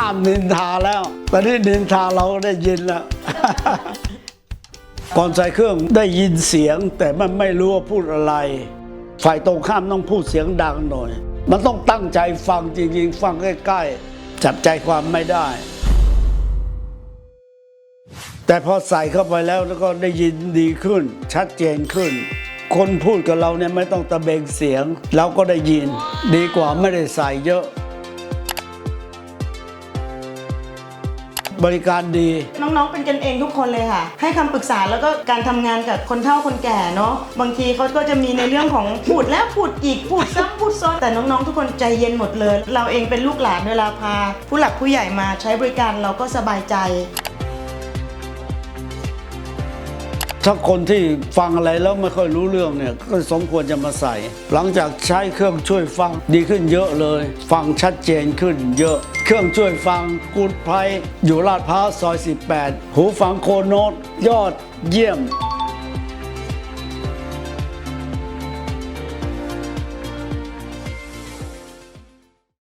ห้ามนินทาแล้ว ตอนนี้นินทาเราได้ยินแล้วก่อนใส่เครื่องได้ยินเสียง แต่มันไม่รู้ว่าพูดอะไร ฝ่ายตรงข้ามต้องพูดเสียงดังหน่อย มันต้องตั้งใจฟังจริงๆ ฟังใกล้ๆ จับใจความไม่ได้ แต่พอใส่เข้าไปแล้วแล้วก็ได้ยินดีขึ้น ชัดเจนขึ้น คนพูดกับเราเนี่ยไม่ต้องตะเบงเสียง เราก็ได้ยิน ดีกว่าไม่ได้ใส่เยอะ บริการดี น้องๆ เป็นกันเองทุกคนเลยค่ะ ให้คำปรึกษาแล้วก็การทำงานกับคนเฒ่าคนแก่เนาะ บางทีเขาก็จะมีในเรื่องของพูดแล้วพูดอีกพูดซ้ำพูดซ้อน แต่น้องๆ ทุกคนใจเย็นหมดเลย เราเองเป็นลูกหลานเวลาพา ผู้หลักผู้ใหญ่มาใช้บริการเราก็สบายใจ ถ้าคนที่ฟังอะไรแล้วไม่ค่อยรู้เรื่องเนี่ยก็สมควรจะมาใส่ หลังจากใช้เครื่องช่วยฟังดีขึ้นเยอะเลย ฟังชัดเจนขึ้นเยอะ เครื่องช่วยฟังกูดไพรอยู่ลาดพร้าวซอย 18 หูฟังโคโนตยอดเยี่ยม